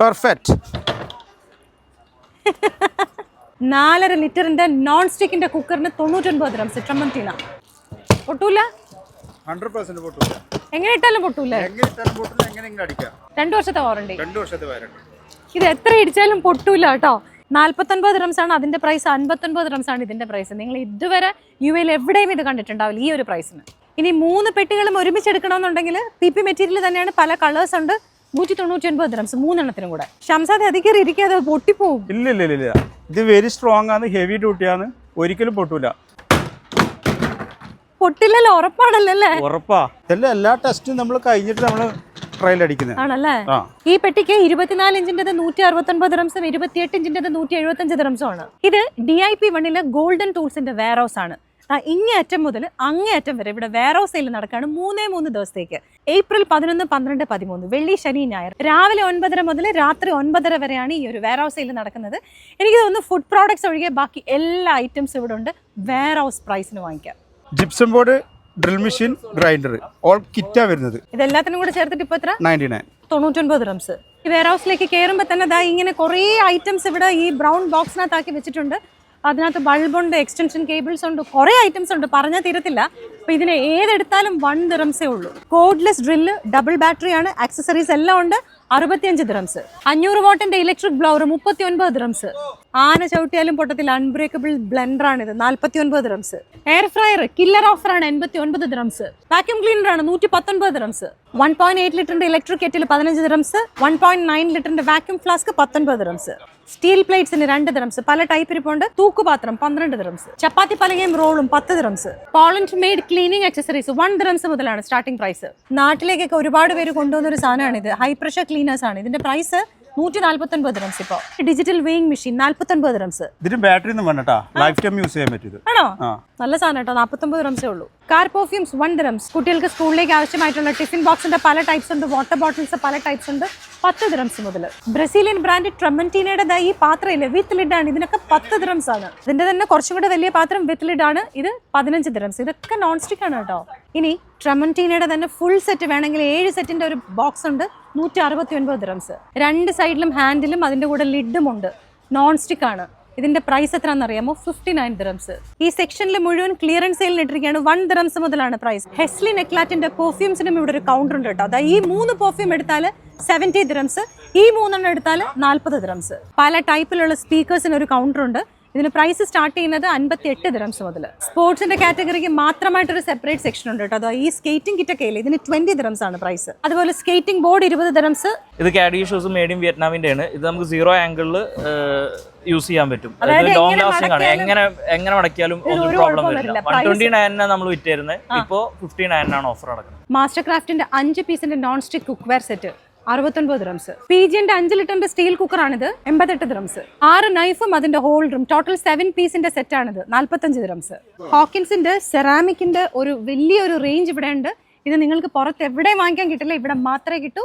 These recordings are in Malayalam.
പെർഫെക്റ്റ് നാലര ലിറ്ററിന്റെ നോൺ സ്റ്റിക്കിന്റെ കുക്കറിന് തൊണ്ണൂറ്റൊൻപത് പൊട്ടൂല? പൊട്ടില്ല എങ്ങനെ ഇട്ടാലും പൊട്ടൂല. എങ്ങനെ ഇട്ടാലും രണ്ടു വർഷത്തെ വാറണ്ടി രണ്ട് വർഷത്തെ വാറണ്ടി ഇത് എത്ര ഇടിച്ചാലും പൊട്ടൂല കേട്ടോ. നാല്പത്തൊൻപത് റംസ് ആണ് അതിന്റെ പ്രൈസ് അൻപത്തൊൻപത് റംസ് ആണ് ഇതിന്റെ പ്രൈസ് നിങ്ങൾ ഇതുവരെ യു എയിൽ എവിടെയും ഇത് കണ്ടിട്ടുണ്ടാവില്ല ഈ ഒരു പ്രൈസിന് ഇനി മൂന്ന് പെട്ടികളും ഒരുമിച്ച് എടുക്കണമെന്നുണ്ടെങ്കിൽ പി പി മെറ്റീരിയൽ തന്നെയാണ് പല കളേഴ്സ് ഉണ്ട്. നൂറ്റി തൊണ്ണൂറ്റി ഒൻപത് റംസ് മൂന്നെണ്ണത്തിനും കൂടെ. ഷംസാദ് അധികം ഇരിക്കാതെ പൊട്ടിപ്പോവും. ഇല്ല ഇല്ല ഇല്ല ഇല്ല ഇത് വെരി സ്ട്രോങ് ആണ്. ഹെവി ഡ്യൂട്ടിയാണ് ഒരിക്കലും പൊട്ടൂല. പൊട്ടില്ലല്ലോ ഉറപ്പാണല്ലേ ഉറപ്പാ. ഇതെല്ലാം എല്ലാ ടെസ്റ്റും നമ്മൾ കഴിഞ്ഞിട്ട് നമ്മൾ ട്രയൽ അടിക്കുന്നത് ആണല്ലേ? ഈ പെട്ടിക്ക് ഇരുപത്തിനാല് ഇഞ്ചിന്റെ നൂറ്റി അറുപത്തൊൻപത് റംസും ഇരുപത്തിയെട്ട് ഇഞ്ചിന്റെ നൂറ്റി എഴുപത്തഞ്ച് റംസും ആണ്. ഇത് ഡി ഐ പി വണ്ണിലെ ഗോൾഡൻ ടൂൾസിന്റെ വെയർ ഹൗസ് ആണ്. ആ, ഇങ്ങേയറ്റം മുതൽ അങ്ങേയറ്റം വരെ ഇവിടെ വെയർ ഹൗസ് സെയിൽ നടക്കുകയാണ് മൂന്നേ മൂന്ന് ദിവസത്തേക്ക്. ഏപ്രിൽ പതിനൊന്ന് പന്ത്രണ്ട് പതിമൂന്ന് വെള്ളി ശനി ഞായർ. രാവിലെ ഒൻപതര മുതൽ രാത്രി ഒൻപതര വരെയാണ് ഈ ഒരു വെയർ ഹൗസ് സെയിൽ നടക്കുന്നത്. എനിക്ക് തോന്നുന്നു ഫുഡ് പ്രോഡക്ട്സ് ഒഴികെ ബാക്കി എല്ലാ ഐറ്റംസ് ഇവിടെ ഉണ്ട്. വെയർ ഹൗസ് പ്രൈസിന് വാങ്ങിക്കാം. Gypsum board drill machine grinder. All കിറ്റാ വരുന്നത്. ഇതെല്ലാത്തിനും കൂടെ ചേർത്തിട്ട് ഇപ്പോൾ എത്ര? Ninety nine. തൊണ്ണൂറ്റൊൻപത് റംസ്. ഈ വെയർ ഹൗസിലേക്ക് കയറുമ്പോൾ തന്നെ ഇങ്ങനെ കുറേ ഐറ്റംസ് ഇവിടെ ഈ ബ്രൗൺ ബോക്സിനകത്താക്കി വെച്ചിട്ടുണ്ട്. അതിനകത്ത് ബൾബുണ്ട് എക്സ്റ്റൻഷൻ കേബിൾസ് ഉണ്ട് കുറേ ഐറ്റംസ് ഉണ്ട്. പറഞ്ഞാൽ തീരത്തില്ല. അപ്പോൾ ഇതിന് ഏതെടുത്താലും വൺ ദിറംസേ ഉള്ളൂ. കോഡ്ലെസ് ഡ്രില്ല് ഡബിൾ ബാറ്ററി ആണ്. ആക്സസറീസ് എല്ലാം ഉണ്ട്. അറുപത്തിയഞ്ച് ദിറംസ് അഞ്ഞൂറ് വോട്ടിന്റെ ഇലക്ട്രിക് ബ്ലൗർ മുപ്പത്തി ഒൻപത് ദിറംസ് ആന ചവിട്ടിയാലും പൊട്ടത്തിൽ അൺബ്രേക്കബിൾ ബ്ലെൻഡർ ആണ് ഇത് നാൽപ്പത്തി ഒൻപത് dirhams air fryer killer offer ആണ് എൺപത്തി ഒൻപത് ദിറംസ് വാക്യൂം ക്ലീനർ ആണ് നൂറ്റി പത്തൊൻപത് ദിറംസ് വൺ പോയിന്റ് എയ്റ്റ് ലിറ്ററിന്റെ ഇലക്ട്രിക് കെറ്റിൽ പതിനഞ്ച് ദ്രംസ് വൺ പോയിന്റ് നയൻ ലിറ്ററിന്റെ വാക്യൂം ഫ്ലാസ്ക് പത്തൊൻപത് ദ്രംസ് സ്റ്റീൽ പ്ലേറ്റ്സിന് രണ്ട് ദ്രംസ് പല ടൈപ്പ് ഇരിപ്പുണ്ട്. തൂക്കുപാത്രം പന്ത്രണ്ട് ദ്രംസ് ചപ്പാത്തി പലകയും റോളും പത്ത് dirhams Poland made cleaning accessories one dirhams മുതലാണ് സ്റ്റാർട്ടിംഗ് പ്രൈസ് നാട്ടിലേക്കൊക്കെ ഒരുപാട് പേര് കൊണ്ടുവന്ന ഒരു സാധനമാണ് ഇത് ഹൈ പ്രഷർ ക്ലീനേഴ്സ് ആണ്. ഇതിന്റെ പ്രൈസ് നൂറ്റി നാല്പത്തൊൻപത് റംസ് ഇപ്പോൾ ഡിജിറ്റൽ വെയിങ് മെഷീൻ നാല്പത്തൊൻപത് റംസ് ഇതിന് ബാറ്ററി ഒന്നും വേണ്ടട്ടാ ലൈഫ് ടൈം യൂസ് ചെയ്യാൻ പറ്റും ആണോ? നല്ല സാധനം കേട്ടോ നാൽപ്പത്തൊമ്പത് റംസേ ഉള്ളൂ. കാർ പെർഫ്യൂംസ് വൺ ഡ്രംസ് കുട്ടികൾക്ക് സ്കൂളിലേക്ക് ആവശ്യമായിട്ടുള്ള ടിഫിൻ ബോക്സിന്റെ പല ടൈപ്സ് ഉണ്ട്. വാട്ടർ ബോട്ടിൽസ് പല ടൈപ്സ് ഉണ്ട്. പത്ത് ദ്രംസ് മുതൽ ബ്രസീലിയൻ ബ്രാൻഡ് ട്രമന്റീനയുടെ ഈ പാത്രം ഇല്ലേ? വിത്ത് ലിഡ് ആണ്. ഇതിനൊക്കെ പത്ത് ദ്രംസ് ആണ്. ഇതിന്റെ തന്നെ കുറച്ചും കൂടെ വലിയ പാത്രം വിത്ത് ലിഡ് ആണ്. ഇത് പതിനഞ്ച് ദ്രംസ് ഇതൊക്കെ നോൺ സ്റ്റിക് ആണ് കേട്ടോ ഇനി ട്രമന്റീനയുടെ തന്നെ ഫുൾ സെറ്റ് വേണമെങ്കിൽ ഏഴ് സെറ്റിന്റെ ഒരു ബോക്സ് ഉണ്ട്. നൂറ്റി അറുപത്തി ഒൻപത് ദിറംസ് രണ്ട് സൈഡിലും ഹാൻഡിലും അതിന്റെ കൂടെ ലിഡും ഉണ്ട്. നോൺ സ്റ്റിക് ആണ്. ഇതിന്റെ പ്രൈസ് എത്രയാണെന്ന് അറിയാമോ? ഫിഫ്റ്റി നയൻ ദിറംസ് ഈ സെക്ഷനിൽ മുഴുവൻ ക്ലിയറൻസ് സെയിലിന് ഇട്ടിരിക്കുകയാണ്. വൺ ദ്രംസ് മുതലാണ് പ്രൈസ് ഹെസ്ലി നെക്ലാറ്റിന്റെ പെർഫ്യൂംസിനും ഇവിടെ ഒരു കൗണ്ടർ ഉണ്ട് കേട്ടോ. അതായത് ഈ മൂന്ന് പെർഫ്യൂം എടുത്താൽ സെവന്റി ദ്രംസ് ഈ മൂന്നെണ്ണം എടുത്താൽ നാൽപ്പത് ദ്രംസ് പല ടൈപ്പിലുള്ള സ്പീക്കേഴ്സിന് ഒരു കൗണ്ടർ ഉണ്ട്. ഇതിന് പ്രൈസ് സ്റ്റാർട്ട് ചെയ്യുന്നത് അൻപത്തി എട്ട് ദിറംസ് മുതൽ സ്പോർട്സിന്റെ കാറ്റഗറിക്ക് മാത്രമായിട്ടൊരു സെപ്പറേറ്റ് സെക്ഷൻ ഉണ്ട് കേട്ടോ. അതോ ഈ സ്കേറ്റിംഗ് കിറ്റൊക്കെ ഇല്ലേ ഇതിന് ട്വന്റി ദിറംസ് ആണ് പ്രൈസ് അതുപോലെ സ്കേറ്റിംഗ് ബോർഡ് ഇരുപത് ദിറംസ് ഇത് കാഡി ഷൂസ് മേഡ് ഇൻ വിയറ്റ്നാമിന്റെ ആണ്. ഇത് നമുക്ക് സീറോ ആംഗിളിൽ യൂസ് ചെയ്യാൻ പറ്റും. ലോങ് ലാസ്റ്റിംഗ് ആണ്. എങ്ങനെ എങ്ങനെ മടക്കിയാലും ഒന്നും ഒരു പ്രോബ്ലം വരില്ല. വൺ ട്വന്റി നയനാണ് നമ്മൾ വിറ്റായിരുന്നത് ഇപ്പോൾ ഫിഫ്റ്റി നയനാണ് ഓഫർ നടക്കുന്നത്. മാസ്റ്റർ ക്രാഫ്റ്റിന്റെ അഞ്ച് പീസിന്റെ non stick cookware set അറുപത്തൊൻപത് ദ്രംസ് പി ജിന്റെ അഞ്ച് ലിറ്ററിന്റെ സ്റ്റീൽ കുക്കറാണിത് എൺപത്തെട്ട് ദ്രംസ് ആറ് നൈഫും അതിന്റെ ഹോൾഡറും ടോട്ടൽ സെവൻ പീസിന്റെ സെറ്റാണിത് നാൽപ്പത്തഞ്ച് ദ്രംസ് ഹോക്കിൻസിന്റെ സെറാമിക്കിന്റെ ഒരു വലിയൊരു റേഞ്ച് ഇവിടെ ഉണ്ട്. ഇത് നിങ്ങൾക്ക് പുറത്ത് എവിടെ വാങ്ങിക്കാൻ കിട്ടില്ല ഇവിടെ മാത്രമേ കിട്ടൂ.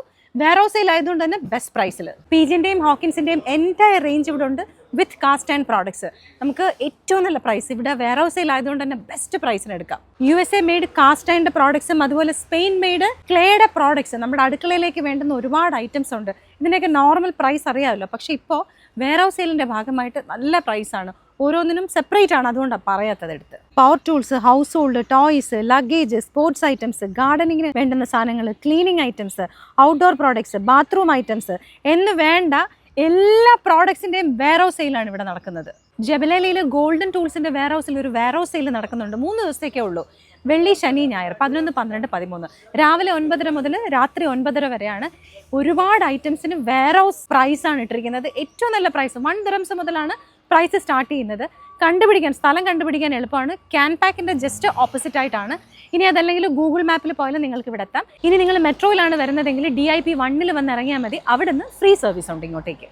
സെയിൽ ആയതുകൊണ്ട് തന്നെ ബെസ്റ്റ് പ്രൈസിൽ പി ജിന്റെയും ഹോക്കിൻസിന്റെയും എന്റയർ റേഞ്ച് ഇവിടെ ഉണ്ട്. With cast and products. നമുക്ക് ഏറ്റവും നല്ല പ്രൈസ് ഇവിടെ വെയർ ഹൗസിൽ ആയതുകൊണ്ട് തന്നെ ബെസ്റ്റ് പ്രൈസിന് എടുക്കാം. U S A made cast and പ്രോഡക്ട്സും അതുപോലെ സ്പെയിൻ മെയ്ഡ് ക്ലേയുടെ പ്രോഡക്ട്സ് നമ്മുടെ അടുക്കളയിലേക്ക് വേണ്ടുന്ന ഒരുപാട് ഐറ്റംസ് ഉണ്ട്. ഇതിന്റെയൊക്കെ നോർമൽ പ്രൈസ് അറിയാമല്ലോ. പക്ഷേ ഇപ്പോൾ വെയർ ഹൗസ് സെയിലിന്റെ ഭാഗമായിട്ട് നല്ല പ്രൈസാണ് ഓരോന്നിനും സെപ്പറേറ്റ് ആണ് അതുകൊണ്ടാണ് പറയാത്തത് എടുത്ത്. Power tools household toys luggage sports items ഗാർഡനിങ്ങിന് വേണ്ടുന്ന സാധനങ്ങൾ cleaning items outdoor products bathroom items എന്ന് വേണ്ട എല്ലാ പ്രോഡക്ട്സിന്റെയും ഹൗസ് സെയിലാണ് ഇവിടെ നടക്കുന്നത്. ജബലയിലെ ഗോൾഡൻ ടൂൾസിന്റെ വെയർ ഹൗസിൽ ഒരു വെയർ ഹൗസ് സെയിൽ നടക്കുന്നുണ്ട്. മൂന്ന് ദിവസത്തേക്കേ ഉള്ളൂ. വെള്ളി ശനി ഞായർ പതിനൊന്ന് പന്ത്രണ്ട് പതിമൂന്ന്. രാവിലെ ഒൻപതര മുതൽ രാത്രി ഒൻപതര വരെയാണ് ഒരുപാട് ഐറ്റംസിന് വെയർ ഹൗസ് പ്രൈസാണ് ഇട്ടിരിക്കുന്നത്. ഏറ്റവും നല്ല പ്രൈസ് വൺ ദിറംസ് മുതലാണ് പ്രൈസ് സ്റ്റാർട്ട് ചെയ്യുന്നത്. കണ്ടുപിടിക്കാൻ സ്ഥലം കണ്ടുപിടിക്കാൻ എളുപ്പമാണ്. ക്യാൻ പാക്കിന്റെ ജസ്റ്റ് ഓപ്പോസിറ്റ് ആയിട്ടാണ്. ഇനി അതല്ലെങ്കിൽ ഗൂഗിൾ മാപ്പിൽ പോയാലും നിങ്ങൾക്ക് ഇവിടെ എത്താം. ഇനി നിങ്ങൾ മെട്രോയിലാണ് വരുന്നതെങ്കിൽ ഡി ഐ പി വണ്ണിൽ വന്ന് ഇറങ്ങിയാൽ മതി. അവിടുന്ന് ഫ്രീ സർവീസ് ഉണ്ട് ഇങ്ങോട്ടേക്ക്.